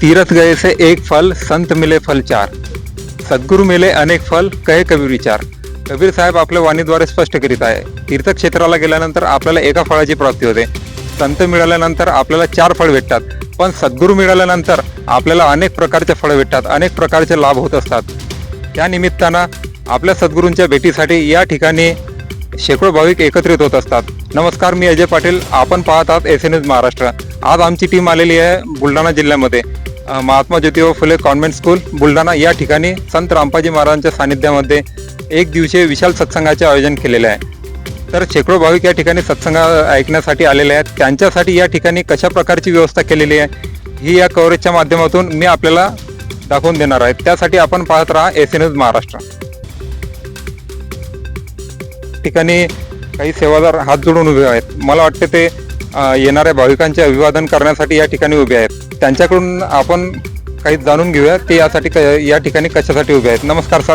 तीरथ गए से एक फल संत मिले फल चार। सद्गुरू मिले अनेक फल कहे कबीर विचार। कबीर साहेब आपल्या वाणीद्वारे स्पष्ट करीत आहे। तीर्थक्षेत्राला गेल्यानंतर आपल्याला एका फळाची प्राप्ती होते। संत मिळाल्यानंतर आपल्याला चार फळ भेटतात। पण सद्गुरू मिळाल्यानंतर आपल्याला अनेक प्रकारचे फळं भेटतात अनेक प्रकारचे लाभ होत असतात। त्या निमित्तानं आपल्या सद्गुरूंच्या भेटीसाठी या ठिकाणी शेकडो भाविक एकत्रित होत असतात। नमस्कार मी अजय पाटील आपण पाहत आहात एस एन एस महाराष्ट्र। आज आमची टीम आलेली आहे बुलढाणा जिल्ह्यामध्ये। महात्मा ज्योतिबा फुले कॉन्व्हेंट स्कूल बुलढाणा या ठिकाणी संत रामपाजी महाराजांच्या सानिध्यामध्ये एक दिवसीय विशाल सत्संगाचे आयोजन केलेले आहे. तर शेकडो भाविक या ठिकाणी सत्संग ऐकण्यासाठी आलेले आहेत. त्यांच्यासाठी या ठिकाणी कशा प्रकारची व्यवस्था केलेली आहे ही या कव्हरेजच्या माध्यमातून मी आपल्याला दाखवून देणार आहे. त्यासाठी आपण पाहत राहा एस एन एस महाराष्ट्र. ठिकाणी काही सेवादार हात जोडून उभे आहेत. मला वाटते ते येणाऱ्या भाविकांचे अभिवादन करण्यासाठी या ठिकाणी उभे आहेत. त्यांच्याकडून आपण काही जाणून घेऊया ते यासाठी क- या ठिकाणी कशासाठी उभे आहेत. नमस्कार सर.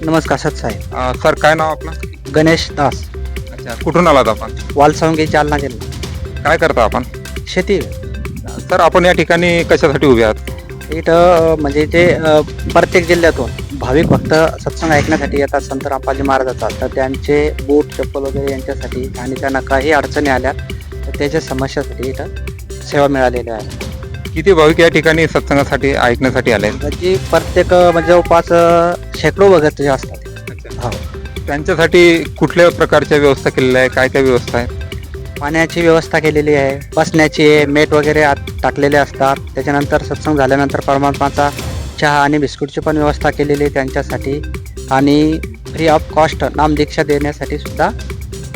नमस्कार सत साहेब. अ, सर काय नाव आपलं? गणेश दास. अच्छा कुठून आलात आपण? वालसावंगी जालना जिल्हा. काय करता आपण? शेती. सर आपण या ठिकाणी कशासाठी उभे आहात? इथं अ, म्हणजे जे अ, प्रत्येक जिल्ह्यातून भाविक भक्त सत्संग ऐकण्यासाठी येतात. संत रामपाजी महाराजाचा तर त्यांचे बूट चप्पल वगैरे यांच्यासाठी आणि त्यांना काही अडचणी आल्या तर त्याच्या समस्यासाठी इथं सेवा मिळालेल्या आहे किती भाविक या ठिकाणी सत्संगासाठी ऐकण्यासाठी आले? आहेत? म्हणजे प्रत्येक म्हणजे जवळपास शेकडो भगत जे असतात. हो. त्यांच्यासाठी कुठल्या प्रकारच्या व्यवस्था केलेल्या आहे काय काय व्यवस्था आहे पाण्याची व्यवस्था केलेली आहे. बसण्याची आहे मेट वगैरे आत टाकलेले असतात. त्याच्यानंतर सत्संग झाल्यानंतर परमात्माचा चहा आणि बिस्कुटची पण व्यवस्था केलेली आहे त्यांच्यासाठी. आणि फ्री ऑफ कॉस्ट नामदीक्षा देण्यासाठी सुद्धा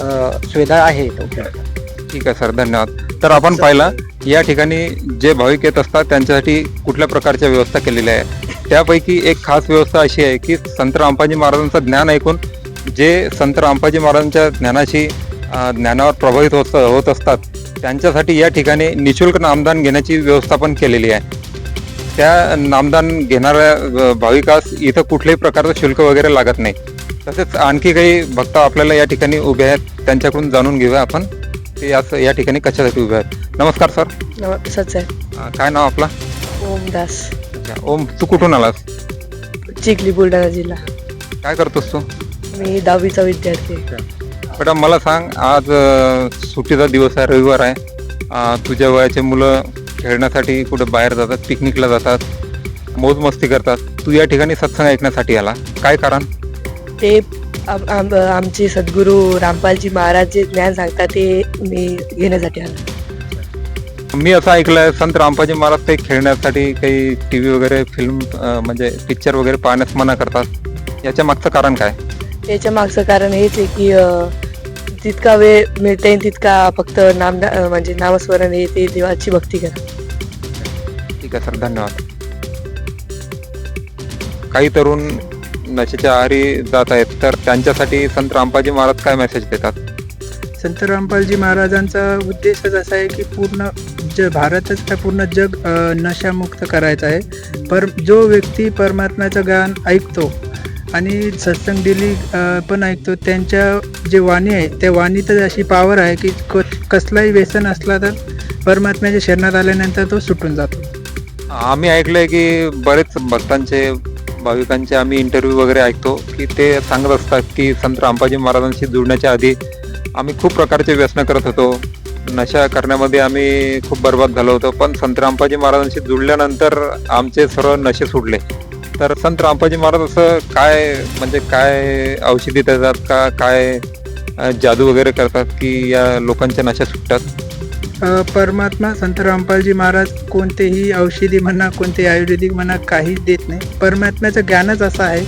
अ, सुविधा आहे इथं. उपलब्ध. ठीक आहे सर. धन्यवाद. तर आपण पाहिलं या ठिकाणी जे भाविक येत असतात त्यांच्यासाठी कुठल्या प्रकारच्या व्यवस्था केलेल्या आहे त्यापैकी एक खास व्यवस्था अशी आहे की संत रामपाजी महाराजांचं ज्ञान ऐकून जे संत रामपाजी महाराजांच्या ज्ञानाशी ज्ञानावर प्रभावित होत होत असतात त्यांच्यासाठी या ठिकाणी निशुल्क नामदान घेण्याची व्यवस्था पण केलेली आहे. त्या नामदान घेणाऱ्या भाविकास इथं कुठल्याही प्रकारचं शुल्क वगैरे लागत नाही. तसेच आणखी काही भक्त आपल्याला या ठिकाणी उभे आहेत त्यांच्याकडून जाणून घेऊया आपण. ते या ठिकाणी कशासाठी उभे आहेत? नमस्कार सर. नम- सच आहे अं, काय नाव आपला? ओमदास अच्छा ओम तू कुठून आलास? चिखली बुलढाणा जिल्हा. काय करतोस तू? मी दहावीचा विद्यार्थी आहे. बेटा मला सांग आज अं, सुट्टीचा दिवस आहे रविवार आहे. अं, तुझ्या वयाचे मुलं खेळण्यासाठी कुठे बाहेर जातात पिकनिकला जातात मोज मस्ती करतात. तू या ठिकाणी सत्संग ऐकण्यासाठी आला. काय कारण? ते आम- आम- आमचे सद्गुरू रामपालजी महाराज जे ज्ञान सांगतात ते मी घेण्यासाठी आलो. मी असं ऐकलंय संत रामपाजी महाराज ते खेळण्यासाठी काही टी व्ही वगैरे फिल्म म्हणजे पिक्चर वगैरे पाहण्यास मना करतात. याच्या मागचं कारण काय? याच्या मागचं कारण हेच आहे की जितका वेळ मिळता येईल तितका फक्त नाम म्हणजे नामस्मरण हे ते देवाची भक्ती करा. ठीक आहे सर. धन्यवाद. काही तरुण नशेच्या आहारी जात आहेत. तर त्यांच्यासाठी संत रामपाजी महाराज काय मेसेज देतात? संत रामपालजी महाराजांचा उद्देशच असा आहे की पूर्ण ज भारतच काय पूर्ण जग नशामुक्त करायचं आहे. पर जो व्यक्ती परमात्म्याचं गाण ऐकतो आणि सत्संग डेली अ, पण ऐकतो त्यांच्या जे वाणी आहे त्या वाणीतच अशी पावर आहे की क कसलाही व्यसन असला तर परमात्म्याच्या शरणात आल्यानंतर तो सुटून जातो. आम्ही ऐकलंय की बरेच भक्तांचे भाविकांचे आम्ही इंटरव्ह्यू वगैरे ऐकतो की ते सांगत असतात की संत रामपाजी महाराजांशी जुळण्याच्या आधी आम्ही खूप प्रकारचे व्यसनं करत होतो. नशा करण्यामध्ये आम्ही खूप बर्बाद झालो होतो पण संत रामपाजी महाराजांशी जुळल्यानंतर आमचे सर्व नशे सुटले. तर संत रामपाजी महाराज असं काय म्हणजे काय औषधी देतात का काय जादू वगैरे करतात की या लोकांच्या नशा सुटतात? परमात्मा संत रामपालजी महाराज कोणतेही औषधी म्हणा कोणतेही आयुर्वेदिक म्हणा काहीच देत नाही. परमात्म्याचं ज्ञानच असं आहे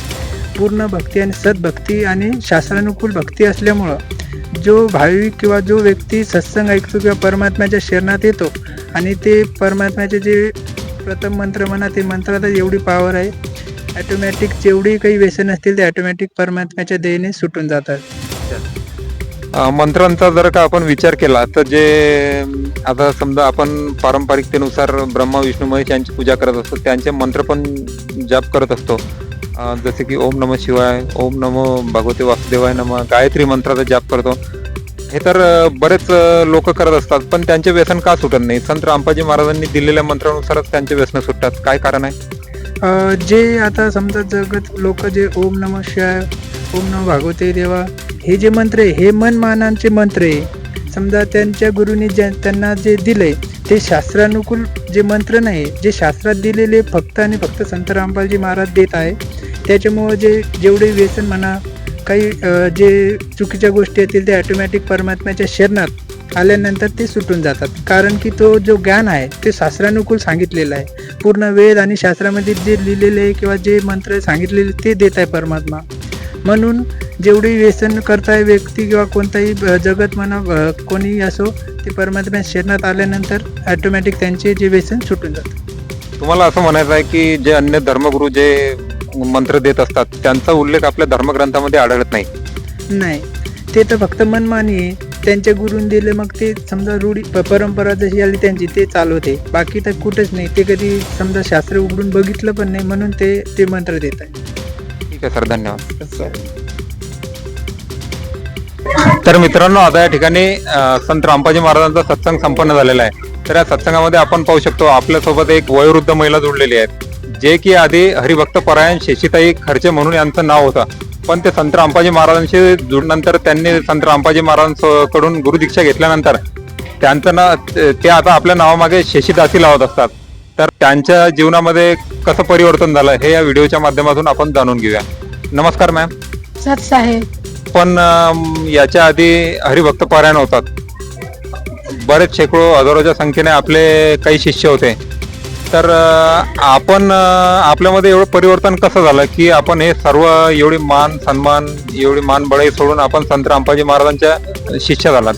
पूर्ण भक्ती आणि सद्भक्ती आणि शास्त्रानुकूल भक्ती असल्यामुळं जो भाविक किंवा जो व्यक्ती सत्संग ऐकतो किंवा परमात्म्याच्या शरणात येतो आणि ते परमात्म्याचे जे प्रथम मंत्र म्हणा ते मंत्रातच एवढी पावर आहे ॲटोमॅटिक जेवढी काही व्यसन असतील ते ॲटोमॅटिक परमात्म्याच्या देयने सुटून जातात. मंत्रांचा जर का आपण विचार केला तर जे आता समजा आपण पारंपरिकतेनुसार ब्रह्मा विष्णू महेश यांची पूजा करत असतो त्यांचे मंत्र पण जाप करत असतो. जसे की ओम नम शिवाय ओम नमो भगवते वासुदेवाय नम गायत्री मंत्राचा जाप करतो. हे तर बरेच लोक करत असतात पण त्यांचे व्यसन का सुटत नाही? संत रामपाजी महाराजांनी दिलेल्या मंत्रानुसारच त्यांचे व्यसन सुटतात. काय कारण आहे? जे आता समजा जगत लोक जे ओम नम शिवाय ओम नम भागवते देवा हे जे मंत्र आहे हे मन मानांचे मंत्र आहे. समजा त्यांच्या गुरुने ज्या त्यांना जे दिले ते शास्त्रानुकूल जे मंत्र नाही जे शास्त्रात दिलेले फक्त आणि फक्त संत रामपालजी महाराज देत आहे त्याच्यामुळं जे जेवढे व्यसन म्हणा काही जे चुकीच्या गोष्टी येतील ते ॲटोमॅटिक परमात्म्याच्या शरणात आल्यानंतर ते सुटून जातात. कारण की तो जो ज्ञान आहे ते शास्त्रानुकूल सांगितलेलं आहे. पूर्ण वेद आणि शास्त्रामध्ये जे लिहिलेले आहे किंवा जे मंत्र सांगितलेले ते देत आहे परमात्मा. म्हणून जेवढी व्यसन करताय व्यक्ती किंवा कोणताही जगत म्हणा अ, कोणीही असो ते परमात्म्या शरणात आल्यानंतर ऑटोमॅटिक त्यांचे जे व्यसन सुटून जातं. तुम्हाला असं म्हणायचं आहे की जे अन्य धर्मगुरू जे मंत्र देत असतात त्यांचा उल्लेख आपल्या धर्मग्रंथामध्ये आढळत नाही. नाही. ते तर फक्त मनमानी आहे. त्यांच्या गुरून दिले मग ते समजा रूढी प- परंपरा जशी आली त्यांची ते चालवते बाकी तर कुठंच नाही. ते कधी समजा शास्त्र उघडून बघितलं पण नाही म्हणून ते ते मंत्र देत आहे ठीक आहे सर. धन्यवाद. तर मित्रांनो आता या ठिकाणी संत रामपाजी महाराजांचा सत्संग संपन्न झालेला आहे. तर या सत्संगामध्ये आपण पाहू शकतो आपल्यासोबत एक वयोवृद्ध महिला जोडलेली आहेत जे की आधी हरिभक्त परायण शेषिताई खर्चे म्हणून यांचं नाव होतं. पण ते संत रामपाजी महाराजांशी जुडनंतर त्यांनी संत रामपाजी महाराजांकडून गुरुदीक्षा घेतल्यानंतर त्यांचं ना ते आता आपल्या नावामागे शेषिदासी लावत असतात. तर त्यांच्या जीवनामध्ये कसं परिवर्तन झालं हे या व्हिडिओच्या माध्यमातून आपण जाणून घेऊया. नमस्कार मॅम. सत साहेब. पण याच्या आधी हरिभक्त पारायण होतात. बरेच शेकडो हजारोच्या संख्येने आपले काही शिष्य होते. तर आपण आपल्यामध्ये एवढं परिवर्तन कसं झालं की आपण हे सर्व एवढी मान सन्मान एवढी मान बळाई सोडून आपण संत रामपाजी महाराजांच्या शिष्य झालात?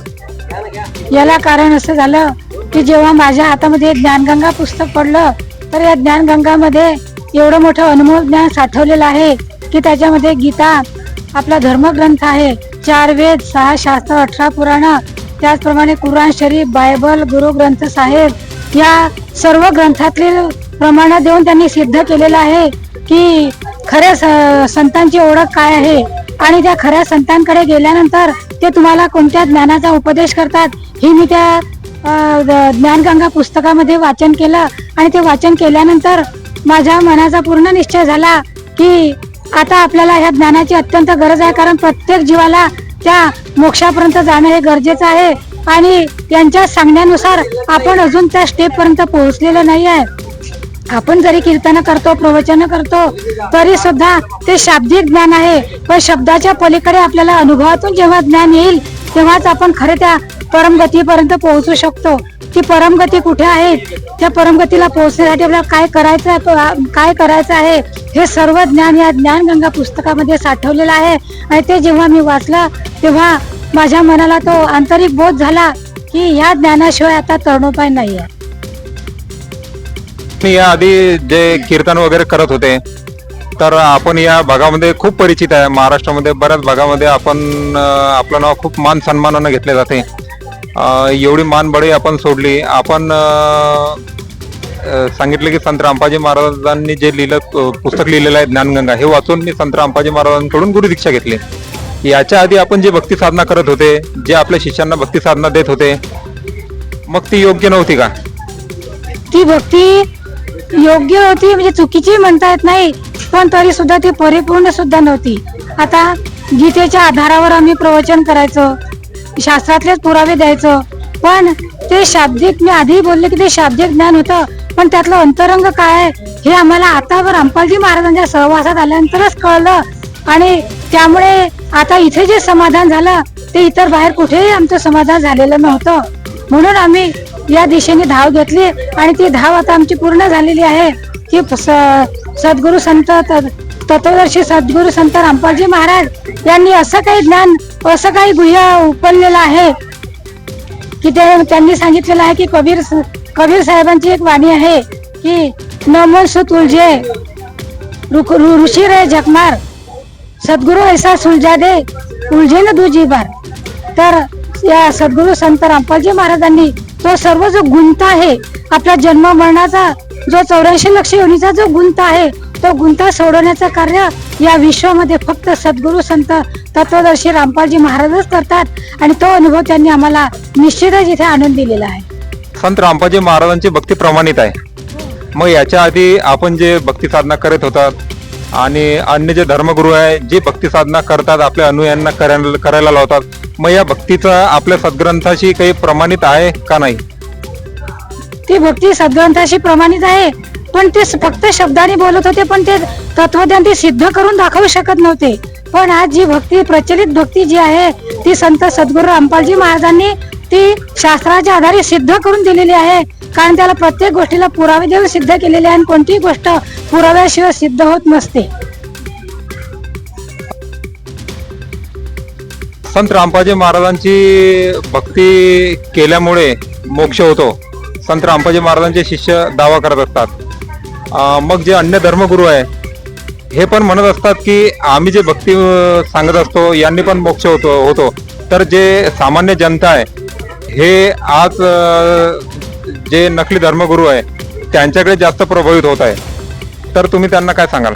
याला कारण असं झालं की जेव्हा माझ्या हातामध्ये ज्ञानगंगा पुस्तक पडलं तर या ज्ञानगंगामध्ये एवढं मोठं अनमोल ज्ञान साठवलेलं आहे की त्याच्यामध्ये गीता आपला धर्मग्रंथ आहे. चार वेद सहा शास्त्र अठरा पुराण. त्याचप्रमाणे कुराण शरीफ बायबल गुरु ग्रंथ साहेब या सर्व ग्रंथातील प्रमाण देऊन त्यांनी सिद्ध केलेलं आहे की खऱ्या स- संतांची ओळख काय आहे? आणि त्या खऱ्या संतांकडे गेल्यानंतर ते तुम्हाला कोणत्या ज्ञानाचा उपदेश करतात? ही मी त्या ज्ञानगंगा पुस्तकामध्ये वाचन केलं. आणि ते वाचन केल्यानंतर माझ्या मनाचा पूर्ण निश्चय झाला की आता आपल्याला ह्या ज्ञानाची अत्यंत गरज आहे कारण प्रत्येक जीवाला त्या मोक्षापर्यंत जाणं हे गरजेचं आहे. आणि त्यांच्या सांगण्यानुसार आपण अजून त्या स्टेप पर्यंत पोहोचलेलो नाही आहे. आपण जरी कीर्तन करतो प्रवचन करतो तरी सुद्धा ते शाब्दिक ज्ञान आहे. पण शब्दाच्या पलीकडे आपल्याला अनुभवातून जेव्हा ज्ञान येईल तेव्हाच आपण खरे त्या परमगतीपर्यंत पोहोचू शकतो. ती परमगती कुठे आहे त्या परमगतीला पोहोचण्यासाठी आपल्याला काय करायचं आहे? काय करायचं आहे? हे सर्व ज्ञान या ज्ञानगंगा पुस्तकामध्ये साठवलेलं आहे. आणि ते जेव्हा मी वाचलं तेव्हा माझ्या मनाला तो आंतरिक बोध झाला की या ज्ञानाशिवाय आता तरणोपाय नाही आहे मी याआधी जे कीर्तन वगैरे करत होते तर आपण या भागामध्ये खूप परिचित आहे. महाराष्ट्रामध्ये बऱ्याच भागामध्ये आपण आपलं नाव खूप मान सन्मानानं घेतले जाते. एवढी मान आपण सोडली. आपण सांगितलं की संत रामपाजी महाराजांनी जे लिहिलं पुस्तक लिहिलेलं आहे ज्ञानगंगा हे वाचून मी संत रामपाजी महाराजांकडून गुरुदीक्षा घेतली. याच्या आधी आपण जे भक्ती साधना करत होते जे आपल्या शिष्यांना भक्ती साधना देत होते मग ती योग्य नव्हती का? ती भक्ती योग्य होती म्हणजे चुकीची म्हणता येत नाही पण तरी सुद्धा ती परिपूर्ण सुद्धा नव्हती. आता गीतेच्या आधारावर आम्ही प्रवचन करायचो. शास्त्रातलेच पुरावे द्यायचो. पण ते शाब्दिक मी आधी बोलले की ते शाब्दिक ज्ञान होतं. पण त्यातलं अंतरंग काय आहे? हे आम्हाला आता रामपालजी महाराजांच्या सहवासात आल्यानंतरच कळलं. आणि त्यामुळे आता इथे जे समाधान झालं ते इतर बाहेर कुठेही आमचं समाधान झालेलं नव्हतं. म्हणून आम्ही या दिशेने धाव घेतली आणि ती धाव आता आमची पूर्ण झालेली आहे. की सद्गुरु संत तत्वदर्शी सद्गुरु संत रामपालजी महाराज यांनी असं काही ज्ञान असं काही गुह्य उपललेलं आहे की ते त्यांनी सांगितलेलं आहे की कबीर कबीर साहेबांची एक वाणी आहे की नमन सु ऋषी रे जगमार सद्गुरु ऐसा सुलझा दे उलझे न दुजी बार तर या सद्गुरु संत रामपालजी महाराजांनी तो सर्व जो गुंत आहे आपल्या जन्म मरणाचा जो चौऱ्याऐंशी लक्ष योनीचा जो गुंत आहे तो गुंता सोडवण्याचं कार्य या विश्वामध्ये फक्त सद्गुरू संत तत्वदर्शी रामपालजी महाराजच करतात. आणि तो अनुभव त्यांनी आम्हाला निश्चितच इथे आणून दिलेला आहे. संत रामपाजी महाराजांची भक्ती प्रमाणित आहे. मग याच्या आधी आपण जे भक्ती साधना करत होतात आणि अन्य जे धर्मगुरू आहे जे भक्ती साधना करतात आपल्या अनुयांना करायला करायला लावतात मग या भक्तीचा आपल्या सद्ग्रंथाशी काही प्रमाणित आहे का नाही? ती भक्ती सद्ग्रंथाशी प्रमाणित आहे. पण ते फक्त शब्दाने बोलत होते पण ते तत्वज्ञान ते सिद्ध करून दाखवू शकत नव्हते. पण आज जी भक्ती प्रचलित भक्ती जी आहे ती संत सद्गुरू रामपालजी महाराजांनी ती शास्त्राच्या आधारे सिद्ध करून दिलेली आहे. कारण त्याला प्रत्येक गोष्टीला पुरावे देऊन सिद्ध केलेले आहे आणि कोणतीही गोष्ट पुराव्याशिवाय सिद्ध होत नसते. संत रामपाजी महाराजांची भक्ती केल्यामुळे मोक्ष होतो. संत रामपाजी महाराजांचे शिष्य दावा करत असतात. मग जे अन्य धर्मगुरू आहे हे पण म्हणत असतात की आम्ही जे भक्ती सांगत असतो यांनी पण मोक्ष होतो होतो. तर जे सामान्य जनता आहे हे आज जे नकली धर्मगुरू आहे त्यांच्याकडे जास्त प्रभावित होत आहे. तर तुम्ही त्यांना काय सांगाल?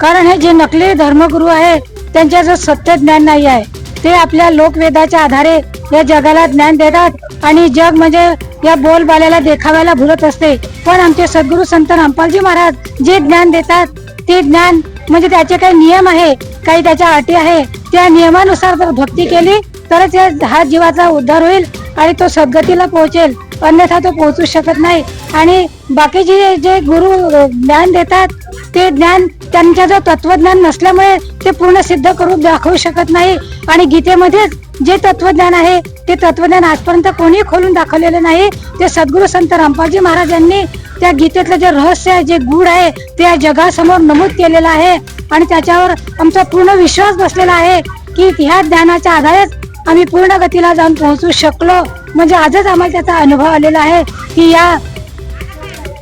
कारण हे जे नकली धर्मगुरू आहे त्यांच्या जो सत्य ज्ञान नाही आहे ते आपल्या लोकवेदाच्या आधारे या जगाला ज्ञान देतात आणि जग म्हणजे या बोलबाल्याला देखाव्याला भुलत असते. पण आमचे सद्गुरु संत रामपालजी महाराज जे ज्ञान देतात ते ज्ञान म्हणजे त्याचे काही नियम आहे काही त्याच्या अटी आहे त्या नियमानुसार जर भक्ती केली तरच या हा जीवाचा उद्धार होईल आणि तो सद्गतीला पोहोचेल. अन्यथा तो पोहोचू शकत नाही. आणि बाकीचे जे गुरु ज्ञान देतात ते ज्ञान त्यांच्या जो तत्वज्ञान नसल्यामुळे ते पूर्ण सिद्ध करून दाखवू शकत नाही. आणि गीतेमध्येच जे तत्वज्ञान आहे ते तत्वज्ञान आजपर्यंत कोणी खोलून दाखवलेलं नाही. ते सद्गुरू संत रामपाजी महाराज यांनी त्या गीतेतलं जे रहस्य आहे जे गुढ आहे ते या जगासमोर नमूद केलेलं आहे. आणि त्याच्यावर आमचा पूर्ण विश्वास बसलेला आहे की ह्या ज्ञानाच्या आधारेच आम्ही पूर्ण गतीला जाऊन पोहोचू शकलो. म्हणजे आजच आम्हाला त्याचा अनुभव आलेला आहे की या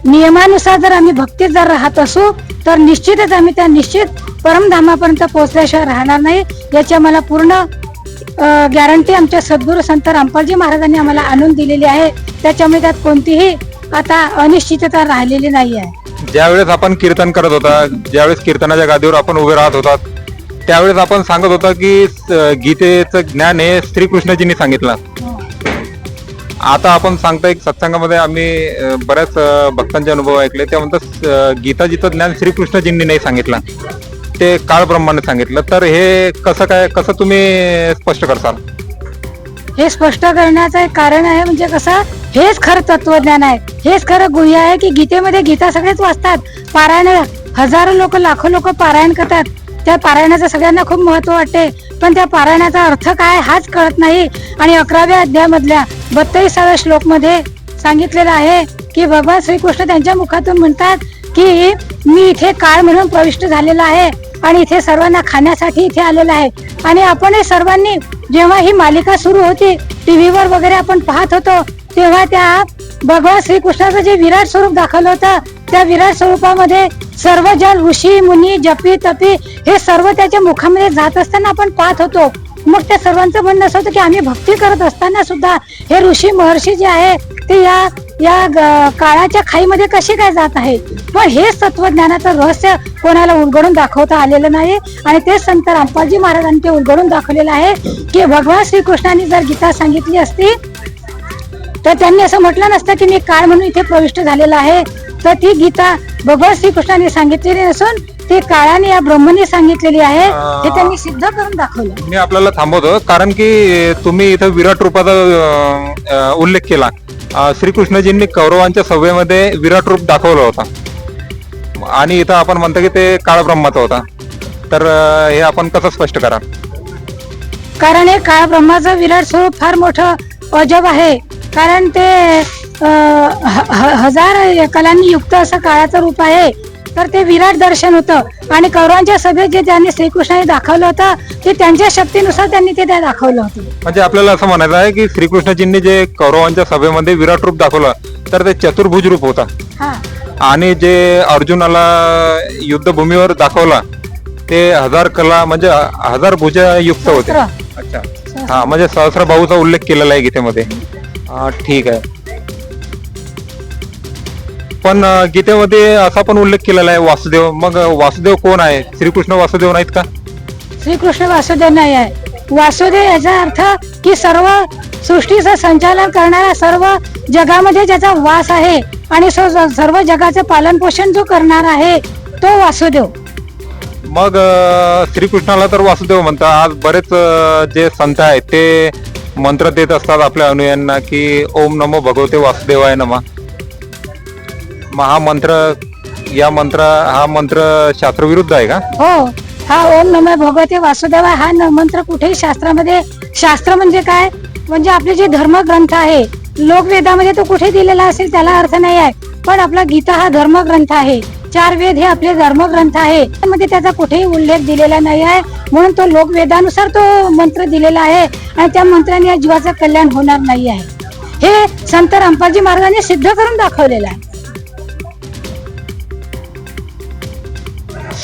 नियमानुसार जर आम्ही भक्तीत जर राहत असू तर निश्चितच आम्ही त्या निश्चित परमधामापर्यंत पोहोचल्याशिवाय राहणार नाही. याची आम्हाला पूर्ण गॅरंटी आमच्या सद्गुरू संत रामपालजी महाराजांनी आम्हाला आणून दिलेली आहे. त्याच्यामुळे त्यात कोणतीही आता अनिश्चितता राहिलेली नाही आहे. ज्यावेळेस आपण कीर्तन करत होता ज्यावेळेस कीर्तनाच्या गादीवर आपण उभे राहत होतात त्यावेळेस आपण सांगत होता की अं, गीतेचं ज्ञान हे श्रीकृष्णजींनी सांगितलं. आता आपण सांगताय की सत्संगामध्ये आम्ही अं, बऱ्याच अं, भक्तांचे अनुभव ऐकले. ते म्हणतात अं, गीताजीचं ज्ञान श्रीकृष्णजींनी नाही सांगितलं. ते काळ ब्रह्माने सांगितलं. तर हे कसं काय कसं तुम्ही स्पष्ट करसाल? हे स्पष्ट करण्याचं एक कारण आहे म्हणजे कसं हेच खरं तत्वज्ञान आहे. हेच खरं गुह्य आहे की गीतेमध्ये गीता सगळेच वाचतात. पारायण हजारो लोक लाखो लोक पारायण करतात. त्या पारायणाचं सगळ्यांना खूप महत्त्व वाटते. पण त्या पारायणाचा अर्थ काय हाच कळत नाही. आणि अकराव्या अध्यायामधल्या बत्तीसाव्या श्लोकमध्ये सांगितलेलं आहे की भगवान श्रीकृष्ण त्यांच्या मुखातून म्हणतात की मी इथे काळ म्हणून प्रविष्ट झालेला आहे. आणि इथे सर्वांना खाण्यासाठी इथे आलेला आहे. आणि आपण सर्वांनी जेव्हा ही मालिका सुरू होती टीव्हीवर वगैरे आपण पाहत होतो तेव्हा त्या भगवान श्रीकृष्णाचं जे विराट स्वरूप दाखवलं होतं त्या विराट स्वरूपामध्ये सर्व जण ऋषी मुनी जपी तपी हे सर्व त्याच्या मुखामध्ये जात असताना आपण पाहत होतो. मग त्या सर्वांचं म्हणणं असं होतं की आम्ही भक्ती करत असताना सुद्धा हे ऋषी महर्षी जे आहे ते या या काळाच्या खाईमध्ये कसे काय जात आहे? पण हेच तत्वज्ञानाचं रहस्य कोणाला उलगडून दाखवता आलेलं नाही? आणि तेच संत रामपालजी महाराजांनी ते उलगडून दाखवलेलं आहे की भगवान श्रीकृष्णाने जर गीता सांगितली असती तर त्यांनी असं म्हटलं नसतं की मी काळ म्हणून इथे प्रविष्ट झालेला आहे. तर ती गीता भगवान श्रीकृष्णाने सांगितलेली नसून ती काळाने या ब्रह्मने सांगितलेली आहे. हे. त्यांनी सिद्ध करून दाखवलं. मी आपल्याला थांबवतो कारण की तुम्ही इथं विराट रूपाचा उल्लेख केला. श्रीकृष्णजींनी कौरवांच्या सभेमध्ये विराट रूप दाखवलं होतं. आणि इथं आपण म्हणतो की ते काळब्रह्माचा होता. तर हे आपण कसं स्पष्ट करा कारण हे काळब्रह्माचं विराट स्वरूप फार मोठं अजब आहे. कारण ते ह- ह- हजार कलांनी युक्त असं काळाचं रूप आहे. तर ते विराट दर्शन होतं. आणि कौरवांच्या सभेत जे त्यांनी श्रीकृष्णाने दाखवलं होतं ते त्यांच्या शक्तीनुसार त्यांनी ते त्या दाखवलं होतं. म्हणजे आपल्याला असं म्हणायचं आहे की श्रीकृष्णजींनी जे कौरवांच्या सभेमध्ये विराट रूप दाखवलं तर ते चतुर्भुज रूप होता. हा. आणि जे अर्जुनाला युद्धभूमीवर दाखवला ते हजार कला म्हणजे हजार भुजा युक्त होते. अच्छा. हा म्हणजे सहस्रभाऊचा उल्लेख केलेला आहे गीतेमध्ये. हा ठीक आहे. पण गीतेमध्ये असा पण उल्लेख केलेला आहे वासुदेव. मग वासुदेव कोण आहे? श्रीकृष्ण वासुदेव नाहीत का? श्रीकृष्ण वासुदेव नाही आहे. वासुदेव याचा अर्थ की सर्व सृष्टीचं संचालन करणारा सर्व जगामध्ये ज्याचा वास आहे आणि सर्व जगाचं पालन पोषण जो करणार आहे तो वासुदेव. मग श्रीकृष्णाला तर वासुदेव म्हणतात. आज बरेच जे संत आहेत ते मंत्र देत असतात आपल्या अनुयांना की ओम नमो भगवते वासुदेवाय नमा. मग हा मंत्र या मंत्र हा मंत्र शास्त्रविरुद्ध आहे का? हो. हा ओम नमः भगवते वासुदेवा हा न- मंत्र कुठेही शास्त्रामध्ये शास्त्र म्हणजे काय? म्हणजे आपले जे धर्मग्रंथ आहे लोकवेदामध्ये तो कुठे दिलेला असेल त्याला अर्थ नाही आहे. पण आपला गीता हा धर्मग्रंथ आहे. चार वेद हे आपले धर्मग्रंथ आहे. त्यामध्ये त्याचा कुठेही उल्लेख दिलेला नाही आहे. म्हणून तो लोकवेदानुसार तो मंत्र दिलेला आहे. आणि त्या मंत्राने या जीवाचं कल्याण होणार नाही आहे. हे संत रामपालजी महाराजांनी सिद्ध करून दाखवलेलं आहे.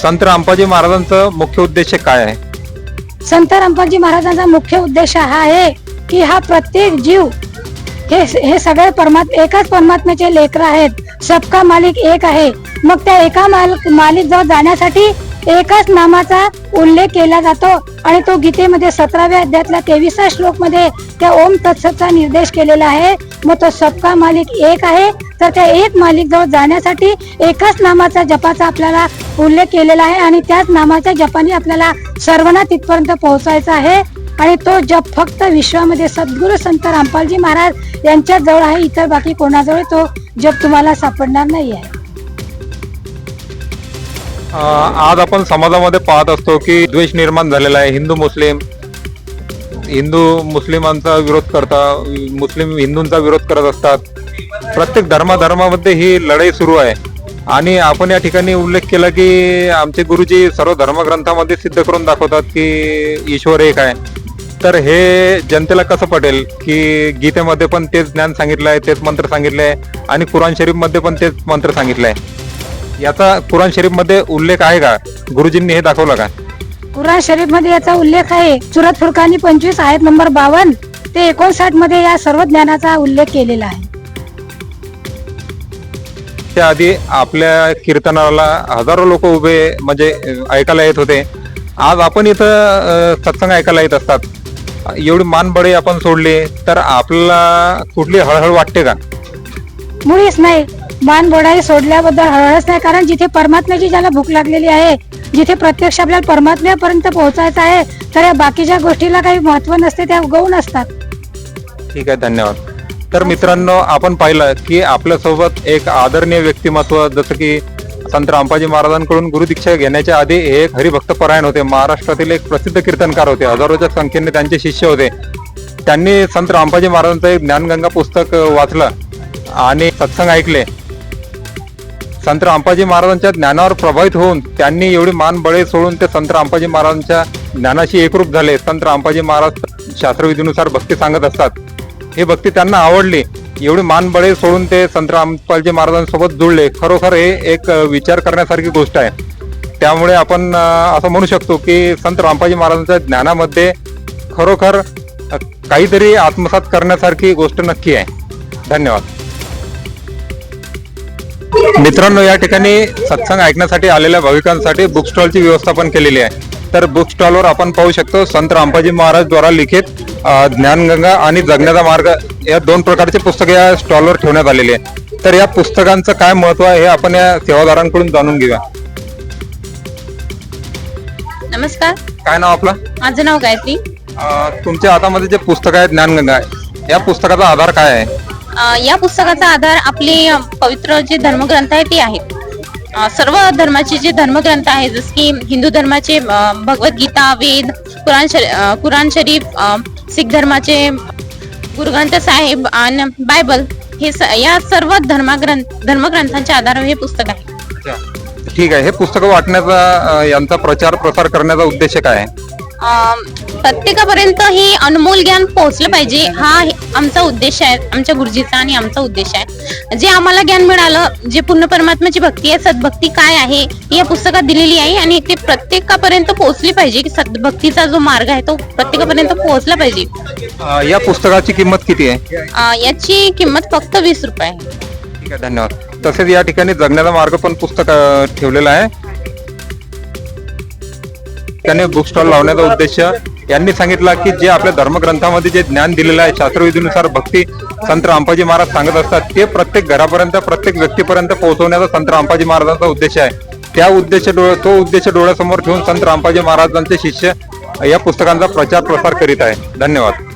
संत रामपाजी महाराजांचं मुख्य उद्देश काय आहे? संत रामपाजी महाराजांचा मुख्य उद्देश हा आहे की हा प्रत्येक जीव हे हे सगळे परमात्मा एकाच परमात्म्याचे लेकर आहेत. सबका मालिक एक आहे. मग त्या एका माल मालिक जवळ जाण्यासाठी एकाच नामाचा उल्लेख केला जातो आणि तो गीतेमध्ये सतराव्या अध्यायातल्या तेवीसा श्लोकमध्ये त्या ओम तत्सचा निर्देश केलेला आहे. मग तो सबका मालिक एक आहे. तर त्या एक मालिक जवळ जाण्यासाठी एकाच नामाचा जपाचा आपल्याला उल्लेख केलेला आहे आणि त्याच नामाच्या जपाने आपल्याला सर्वांना तिथपर्यंत पोहोचायचा आहे. आणि तो जप फक्त विश्वामध्ये सद्गुरु संत रामपालजी महाराज यांच्या जवळ आहे. इतर बाकी कोणाजवळ तो जप तुम्हाला सापडणार नाही आहे. आज आपण समाजामध्ये पाहत असतो की द्वेष निर्माण झालेला आहे. हिंदू मुस्लिम हिंदू मुस्लिमांचा विरोध करता मुस्लिम हिंदूंचा विरोध करत असतात. प्रत्येक धर्माधर्मामध्ये ही लढाई सुरू आहे. आणि आपण या ठिकाणी उल्लेख केला की आमचे गुरुजी सर्व धर्मग्रंथामध्ये सिद्ध करून दाखवतात की ईश्वर एक आहे. तर हे जनतेला कसं पटेल की गीतेमध्ये पण तेच ज्ञान सांगितलं आहे तेच मंत्र सांगितले आहे आणि कुराण शरीफमध्ये पण तेच मंत्र सांगितलं आहे. याचा कुराण शरीफमध्ये उल्लेख आहे का? गुरुजींनी हे दाखवलं का? कुराण शरीफमध्ये याचा उल्लेख आहे. सुरत फुरकानी पंचवीस आहेत नंबर बावन्न. ते एकोणसाठमध्ये या सर्व ज्ञानाचा उल्लेख केलेला आहे. त्याआधी आपल्या कीर्तनाला हजारो लोक उभे म्हणजे ऐकायला येत होते. आज आपण इथं सत्संग ऐकायला येत असतात. एवढी मानबळे आपण सोडली तर आपल्याला कुठली हळहळ वाटते का? मुळीच नाही. मान बोडाई सोडल्याबद्दल हळहळच नाही कारण जिथे परमात्म्याची ज्याला भूक लागलेली आहे जिथे प्रत्यक्ष आपल्याला परमात्म्यापर्यंत पोहोचायचं आहे तर या बाकीच्या गोष्टीला काही महत्त्व नसते त्या गौण असतात. ठीक आहे धन्यवाद. तर मित्रांनो आपण पाहिलं की आपल्यासोबत एक आदरणीय व्यक्तिमत्व जसं की संत रामपाजी महाराजांकडून गुरुदीक्षा घेण्याच्या आधी हे एक हरिभक्त परायण होते. महाराष्ट्रातील एक प्रसिद्ध कीर्तनकार होते. हजारोच्या संख्येने त्यांचे शिष्य होते. त्यांनी संत रामपाजी महाराजांचं एक ज्ञानगंगा पुस्तक वाचलं आणि सत्संग ऐकले. संत रामपाजी महाराजांच्या ज्ञानावर प्रभावित होऊन त्यांनी एवढी मान बळे सोडून ते संत रामपाजी महाराजांच्या ज्ञानाशी एकरूप झाले. संत रामपाजी महाराज शास्त्रविधीनुसार भक्ती सांगत असतात. हे भक्ती त्यांना आवडली. एवढी मान बळे सोडून ते संत रामपालजी महाराजांसोबत जुळले. खरोखर हे एक विचार करण्यासारखी गोष्ट आहे. त्यामुळे आपण असं म्हणू शकतो की संत रामपाजी महाराजांच्या ज्ञानामध्ये खरोखर काहीतरी आत्मसात करण्यासारखी गोष्ट नक्की आहे. धन्यवाद. मित्रांनो या ठिकाणी सत्संग ऐकण्यासाठी आलेल्या भाविकांसाठी बुक स्टॉलची व्यवस्था पण केलेली आहे. तर बुक स्टॉलवर आपण पाहू शकतो संत रामपाजी महाराज द्वारा लिखित ज्ञानगंगा आणि जगण्याचा मार्ग या दोन प्रकारचे पुस्तके या स्टॉलवर ठेवण्यात आलेली आहे. तर या पुस्तकांचं काय महत्त्व आहे हे आपण या सेवादारांकडून जाणून घेऊया. नमस्कार. काय नाव आपलं? माझं नाव गायत्री. तुमच्या हातामध्ये जे पुस्तक आहे ज्ञानगंगा आहे या पुस्तकाचा आधार काय आहे? या पुस्तकाचा आधार आपले पवित्र जे धर्मग्रंथ आहे ते आहेत सर्व धर्माचे जे धर्मग्रंथ आहेत जस की हिंदू धर्माचे भगवद्गीता वेद कुराण शरी- कुराण शरीफ सिख शीख धर्माचे गुरुग्रंथ साहेब आणि बायबल हे स- या सर्व धर्मग्रंथ धर्मग्रंथांच्या आधारावर हे पुस्तक आहे. ठीक आहे. हे पुस्तक वाटण्याचा यांचा प्रचार प्रसार करण्याचा उद्देश काय आहे? प्रत्येकापर्यंत हे अनमोल ज्ञान पोहोचलं पाहिजे. हा आमचा उद्देश आहे आमच्या गुरुजीचा आणि आमचा उद्देश आहे. जे आम्हाला ज्ञान मिळालं जे पूर्ण परमात्म्याची भक्ती आहे सद्भक्ती काय आहे या पुस्तकात दिलेली आहे आणि ते प्रत्येकापर्यंत पोहोचली पाहिजे. की सद्भक्तीचा जो मार्ग आहे तो प्रत्येकापर्यंत पोहोचला पाहिजे. या पुस्तकाची किंमत किती आहे? याची किंमत फक्त वीस रुपये आहे. ठीक आहे धन्यवाद. तसेच या ठिकाणी जगण्याचा मार्ग पण पुस्तक ठेवलेलं आहे. त्याने बुक स्टॉल लावण्याचा उद्देश यांनी सांगितला की जे आपल्या धर्मग्रंथामध्ये जे ज्ञान दिलेलं आहे शास्त्रविधीनुसार भक्ती संत रामपाजी महाराज सांगत असतात ते प्रत्येक घरापर्यंत प्रत्येक व्यक्तीपर्यंत पोहोचवण्याचा संत रामपाजी महाराजांचा उद्देश आहे. त्या उद्देश डोळ्या तो उद्देश डोळ्यासमोर ठेवून संत रामपाजी महाराजांचे शिष्य या पुस्तकांचा प्रचार प्रसार करीत आहे. धन्यवाद.